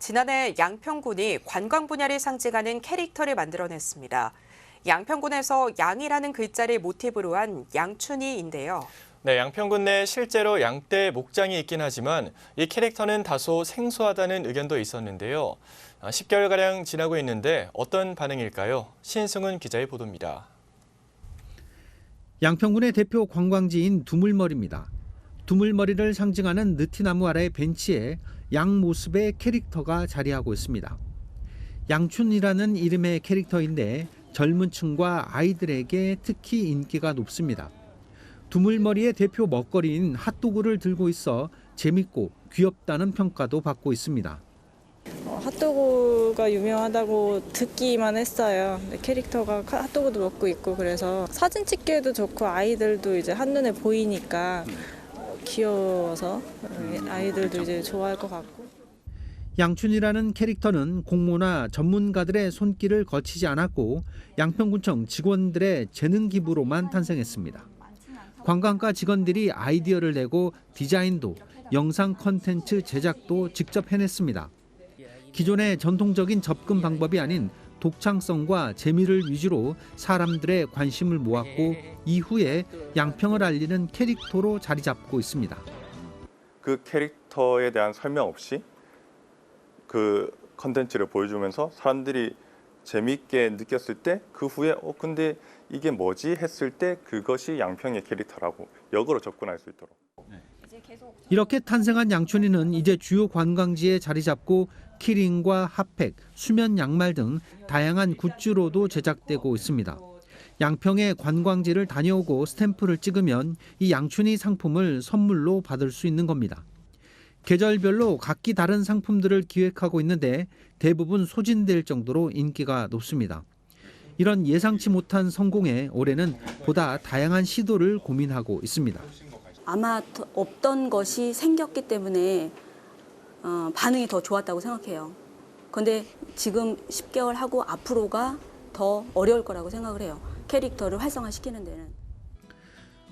지난해 양평군이 관광 분야를 상징하는 캐릭터를 만들어냈습니다. 양평군에서 양이라는 글자를 모티브로 한 양춘이인데요. 네, 양평군 내 실제로 양떼 목장이 있긴 하지만 이 캐릭터는 다소 생소하다는 의견도 있었는데요. 아, 10개월가량 지나고 있는데 어떤 반응일까요? 신승훈 기자의 보도입니다. 양평군의 대표 관광지인 두물머리입니다. 두물머리를 상징하는 느티나무 아래 벤치에 양 모습의 캐릭터가 자리하고 있습니다. 양춘이라는 이름의 캐릭터인데 젊은 층과 아이들에게 특히 인기가 높습니다. 두물머리의 대표 먹거리인 핫도그를 들고 있어 재밌고 귀엽다는 평가도 받고 있습니다. 어, 핫도그가 유명하다고 듣기만 했어요. 캐릭터가 카- 핫도그도 먹고 있고 그래서 사진 찍기에도 좋고 아이들도 이제 한눈에 보이니까 어, 귀여워서 어, 아이들도 이제 좋아할 것 같고. 양춘이라는 캐릭터는 공모나 전문가들의 손길을 거치지 않았고 양평군청 직원들의 재능 기부로만 탄생했습니다. 관광가 직원들이 아이디어를 내고 디자인도 영상 컨텐츠 제작도 직접 해냈습니다. 기존의 전통적인 접근 방법이 아닌 독창성과 재미를 위주로 사람들의 관심을 모았고 이후에 양평을 알리는 캐릭터로 자리 잡고 있습니다. 그 캐릭터에 대한 설명 없이 그 컨텐츠를 보여주면서 사람들이 재미있게 느꼈을 때 그 후에 어 근데 이게 뭐지 했을 때 그것이 양평의 캐릭터라고 역으로 접근할 수 있도록 이렇게 탄생한 양춘이는 이제 주요 관광지에 자리 잡고 키링과 핫팩, 수면 양말 등 다양한 굿즈로도 제작되고 있습니다. 양평의 관광지를 다녀오고 스탬프를 찍으면 이 양춘이 상품을 선물로 받을 수 있는 겁니다. 계절별로 각기 다른 상품들을 기획하고 있는데 대부분 소진될 정도로 인기가 높습니다. 이런 예상치 못한 성공에 올해는 보다 다양한 시도를 고민하고 있습니다. 아마 더 없던 것이 생겼기 때문에 어, 반응이 더 좋았다고 생각해요. 그런데 지금 10개월 하고 앞으로가 더 어려울 거라고 생각을 해요. 캐릭터를 활성화시키는 데는.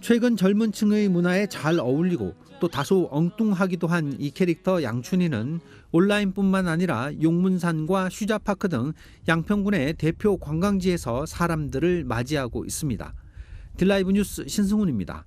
최근 젊은 층의 문화에 잘 어울리고 또 다소 엉뚱하기도 한 이 캐릭터 양춘이는 온라인뿐만 아니라 용문산과 휴자파크 등 양평군의 대표 관광지에서 사람들을 맞이하고 있습니다. 딜라이브 뉴스 신승훈입니다.